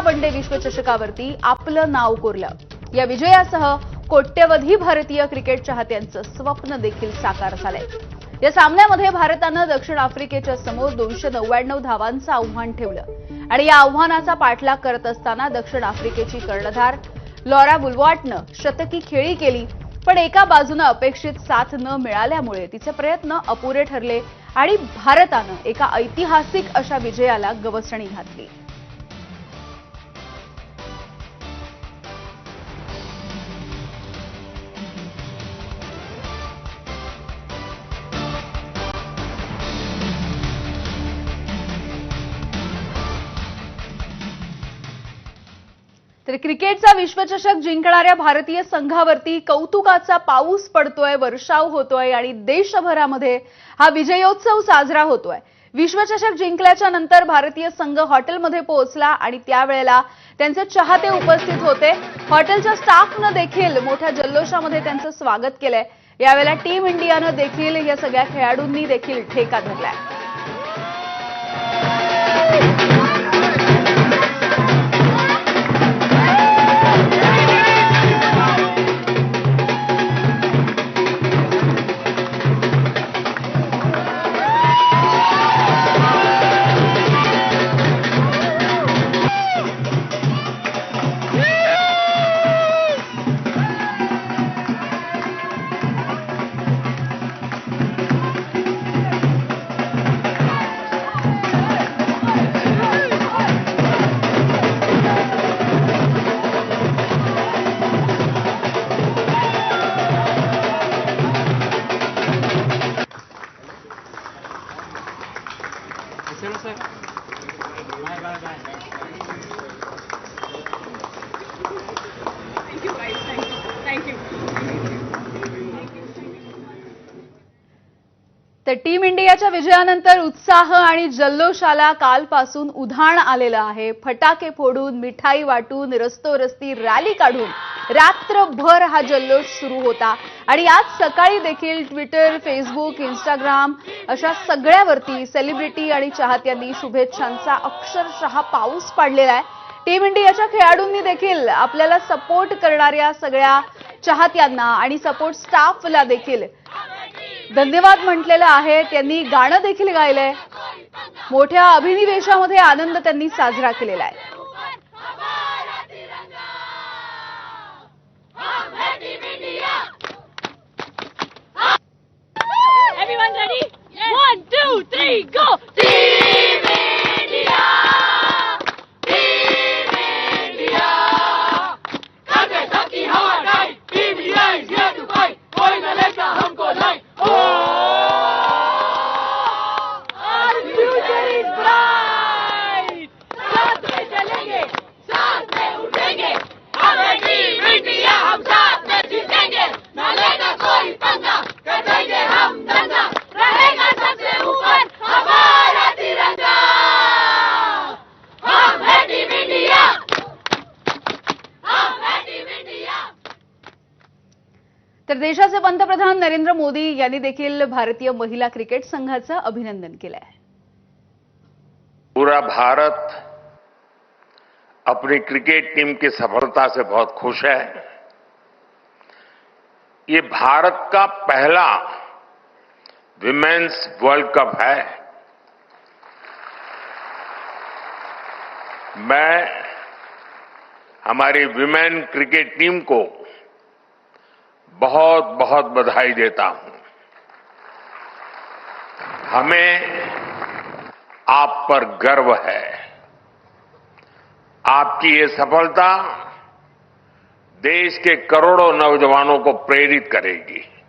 One day विश्वचषकावरती आपलं नाव कोरलं. या विजयासह कोट्यवधी भारतीय क्रिकेट चाहत्यांचं स्वप्न देखील साकार झालंय. या सामन्यामध्ये भारतानं दक्षिण आफ्रिकेच्या समोर दोनशे नव्याण्णव धावांचं आव्हान ठेवलं. आणि या आव्हानाचा पाठलाग करत असताना दक्षिण आफ्रिकेची कर्णधार लॉरा बुलवाटनं शतकी खेळी केली पण एका बाजूनं अपेक्षित साथ न मिळाल्यामुळे तिचे प्रयत्न अपुरे ठरले आणि भारतानं एका ऐतिहासिक अशा विजयाला गवसणी घातली. तर क्रिकेटचा विश्वचषक जिंकणाऱ्या भारतीय संघावरती कौतुकाचा पाऊस पडतोय वर्षाव होतोय आणि देशभरामध्ये हा विजयोत्सव साजरा होतोय. विश्वचषक जिंकल्याच्या नंतर भारतीय संघ हॉटेलमध्ये पोहोचला आणि त्यावेळेला त्यांचे चाहते उपस्थित होते. हॉटेलच्या स्टाफनं देखील मोठ्या जल्लोषामध्ये त्यांचं स्वागत केलंय. यावेळेला टीम इंडियानं देखील या सगळ्या खेळाडूंनी देखील ठेका धरलाय. Zero sir. Bye bye bye. तर टीम इंडियाच्या विजयानंतर उत्साह आणि जल्लोषाला कालपासून उधाण आलेलं आहे. फटाके फोडून मिठाई वाटून रस्तोरस्ती रॅली काढून रात्रभर हा जल्लोष सुरू होता. आणि आज सकाळी देखील ट्विटर फेसबुक इंस्टाग्राम अशा सगळ्यावरती सेलिब्रिटी आणि चाहत्यांनी शुभेच्छांचा अक्षरशः पाऊस पाडलेला आहे. टीम इंडियाच्या खेळाडूंनी देखील आपल्याला सपोर्ट करणाऱ्या सगळ्या चाहत्यांना आणि सपोर्ट स्टाफला देखील धन्यवाद म्हटलेलं आहे त्यांनी गाणं देखील गायलंय मोठ्या अभिनिवेशामध्ये आनंद त्यांनी साजरा केलेला आहे Everyone ready? One, two, three, go! तर देशाचे पंतप्रधान नरेंद्र मोदी यांनी देखील भारतीय महिला क्रिकेट संघाचं अभिनंदन आहे पूरा भारत अपनी क्रिकेट टीम की सफलता से बहुत खुश है। ये भारत का पहला विमेन्स वर्ल्ड कप है। मैं हमारी विमेन क्रिकेट टीम को बहुत बहुत बधाई देता हूँ। हमें आप पर गर्व है। आपकी ये सफलता देश के करोड़ों नौजवानों को प्रेरित करेगी।